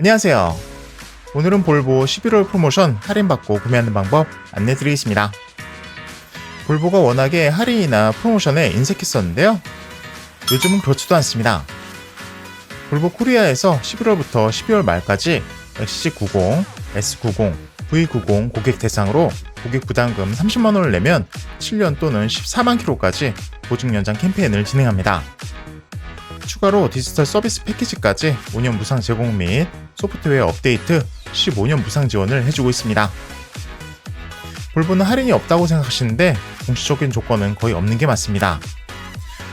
안녕하세요. 오늘은 볼보 11월 프로모션 할인받고 구매하는 방법 안내드리겠습니다. 볼보가 워낙에 할인이나 프로모션에 인색했었는데요. 요즘은 그렇지도 않습니다. 볼보 코리아에서 11월부터 12월 말까지 XC90, S90, V90 고객 대상으로 고객 부담금 30만원을 내면 7년 또는 14만 킬로까지 보증 연장 캠페인을 진행합니다. 추가로 디지털 서비스 패키지까지 5년 무상 제공 및 소프트웨어 업데이트 15년 무상 지원을 해주고 있습니다. 볼보는 할인이 없다고 생각하시는데 공식적인 조건은 거의 없는 게 맞습니다.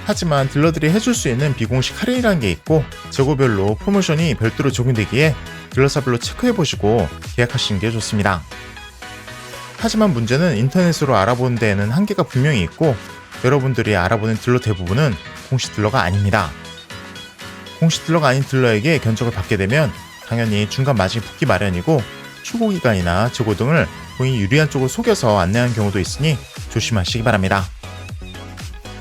하지만 딜러들이 해줄 수 있는 비공식 할인이라는 게 있고 재고별로 프로모션이 별도로 적용되기에 딜러사별로 체크해보시고 계약하시는 게 좋습니다. 하지만 문제는 인터넷으로 알아보는 데에는 한계가 분명히 있고 여러분들이 알아보는 딜러 대부분은 공식 딜러가 아닙니다. 공식 딜러가 아닌 딜러에게 견적을 받게 되면 당연히 중간 마진이 붙기 마련이고 출고 기간이나 재고 등을 본인이 유리한 쪽으로 속여서 안내하는 경우도 있으니 조심하시기 바랍니다.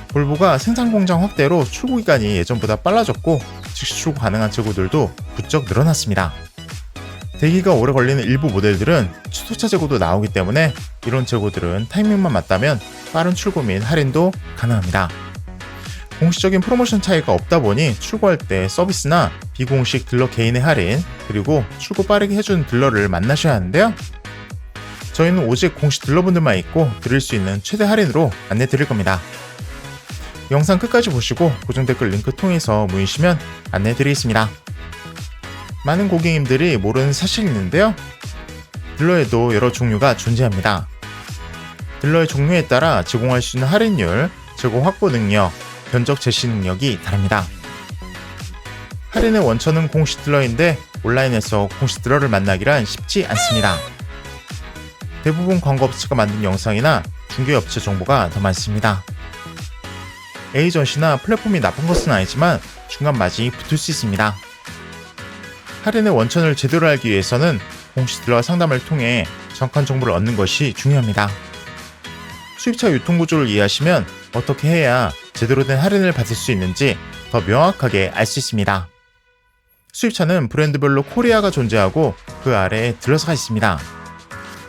볼보가 생산 공장 확대로 출고 기간이 예전보다 빨라졌고 즉시 출고 가능한 재고들도 부쩍 늘어났습니다. 대기가 오래 걸리는 일부 모델들은 수소차 재고도 나오기 때문에 이런 재고들은 타이밍만 맞다면 빠른 출고 및 할인도 가능합니다. 공식적인 프로모션 차이가 없다 보니 출고할 때 서비스나 비공식 딜러 개인의 할인 그리고 출고 빠르게 해주는 딜러를 만나셔야 하는데요. 저희는 오직 공식 딜러분들만 있고 드릴 수 있는 최대 할인으로 안내 드릴 겁니다. 영상 끝까지 보시고 고정 댓글 링크 통해서 모이시면 안내 드리겠습니다. 많은 고객님들이 모르는 사실이 있는데요. 딜러에도 여러 종류가 존재합니다. 딜러의 종류에 따라 제공할 수 있는 할인율, 제공 확보 능력, 견적 제시 능력이 다릅니다. 할인의 원천은 공식 딜러인데 온라인에서 공식 딜러를 만나기란 쉽지 않습니다. 대부분 광고업체가 만든 영상이나 중개업체 정보가 더 많습니다. 에이전시나 플랫폼이 나쁜 것은 아니지만 중간 마진이 붙을 수 있습니다. 할인의 원천을 제대로 알기 위해서는 공식 딜러 상담을 통해 정확한 정보를 얻는 것이 중요합니다. 수입차 유통 구조를 이해하시면 어떻게 해야 제대로 된 할인을 받을 수 있는지 더 명확하게 알 수 있습니다. 수입차는 브랜드별로 코리아가 존재하고 그 아래에 딜러사가 있습니다.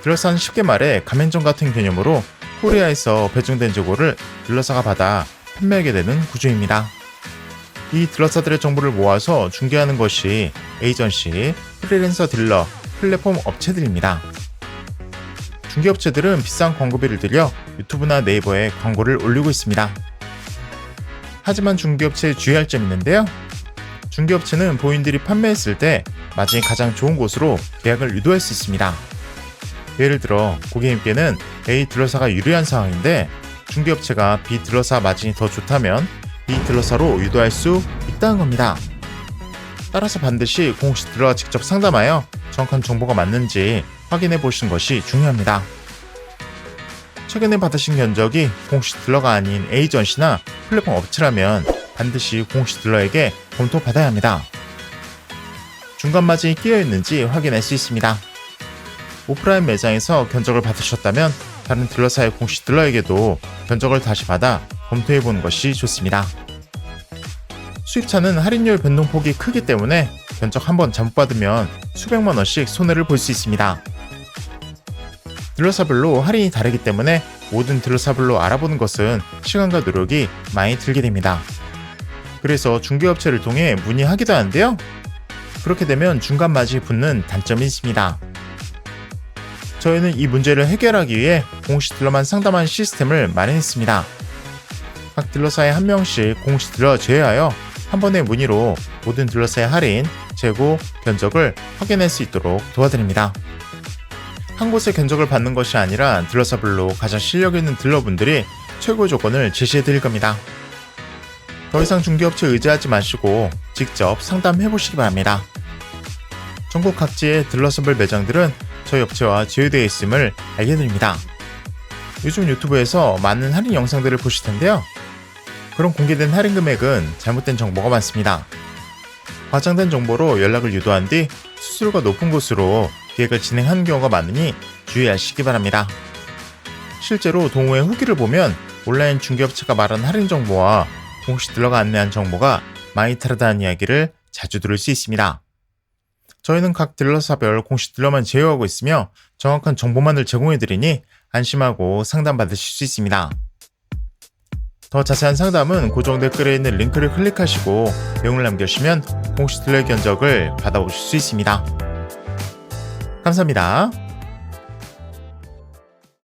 딜러사는 쉽게 말해 가맹점 같은 개념으로 코리아에서 배정된 재고를 딜러사가 받아 판매하게 되는 구조입니다. 이 딜러사들의 정보를 모아서 중개하는 것이 에이전시, 프리랜서 딜러, 플랫폼 업체들입니다. 중개업체들은 비싼 광고비를 들여 유튜브나 네이버에 광고를 올리고 있습니다. 하지만 중개업체에 주의할 점이 있는데요. 중개업체는 본인들이 판매했을 때 마진이 가장 좋은 곳으로 계약을 유도할 수 있습니다. 예를 들어 고객님께는 A 딜러사가 유리한 상황인데 중개업체가 B 딜러사 마진이 더 좋다면 B 딜러사로 유도할 수 있다는 겁니다. 따라서 반드시 공식 딜러와 직접 상담하여 정확한 정보가 맞는지 확인해 보시는 것이 중요합니다. 최근에 받으신 견적이 공식 딜러가 아닌 에이전시나 플랫폼 업체라면 반드시 공식 딜러에게 검토받아야 합니다. 중간 마진이 끼어 있는지 확인할 수 있습니다. 오프라인 매장에서 견적을 받으셨다면 다른 딜러사의 공식 딜러에게도 견적을 다시 받아 검토해 보는 것이 좋습니다. 수입차는 할인율 변동폭이 크기 때문에 견적 한 번 잘못 받으면 수백만 원씩 손해를 볼 수 있습니다. 딜러사별로 할인이 다르기 때문에 모든 딜러사별로 알아보는 것은 시간과 노력이 많이 들게 됩니다. 그래서 중개업체를 통해 문의하기도 하는데요. 그렇게 되면 중간 마진이 붙는 단점이 있습니다. 저희는 이 문제를 해결하기 위해 공식 딜러만 상담하는 시스템을 마련했습니다. 각 딜러사에 한 명씩 공식 딜러 제외하여 한 번의 문의로 모든 딜러사의 할인, 재고, 견적을 확인할 수 있도록 도와드립니다. 한 곳에 견적을 받는 것이 아니라 딜러사별로 가장 실력 있는 딜러분들이 최고의 조건을 제시해 드릴 겁니다. 더 이상 중개업체 의지하지 마시고 직접 상담해 보시기 바랍니다. 전국 각지의 딜러서블 매장들은 저희 업체와 제휴되어 있음을 알게 됩니다. 요즘 유튜브에서 많은 할인 영상들을 보실 텐데요. 그런 공개된 할인 금액은 잘못된 정보가 많습니다. 과장된 정보로 연락을 유도한 뒤 수수료가 높은 곳으로 기획을 진행하는 경우가 많으니 주의하시기 바랍니다. 실제로 동호회 후기를 보면 온라인 중개업체가 말한 할인 정보와 공식 딜러가 안내한 정보가 많이 다르다는 이야기를 자주 들을 수 있습니다. 저희는 각 딜러사별 공식 딜러만 제휴하고 있으며 정확한 정보만을 제공해드리니 안심하고 상담받으실 수 있습니다. 더 자세한 상담은 고정 댓글에 있는 링크를 클릭하시고 내용을 남겨주시면 공식 딜러 견적을 받아보실 수 있습니다. 감사합니다.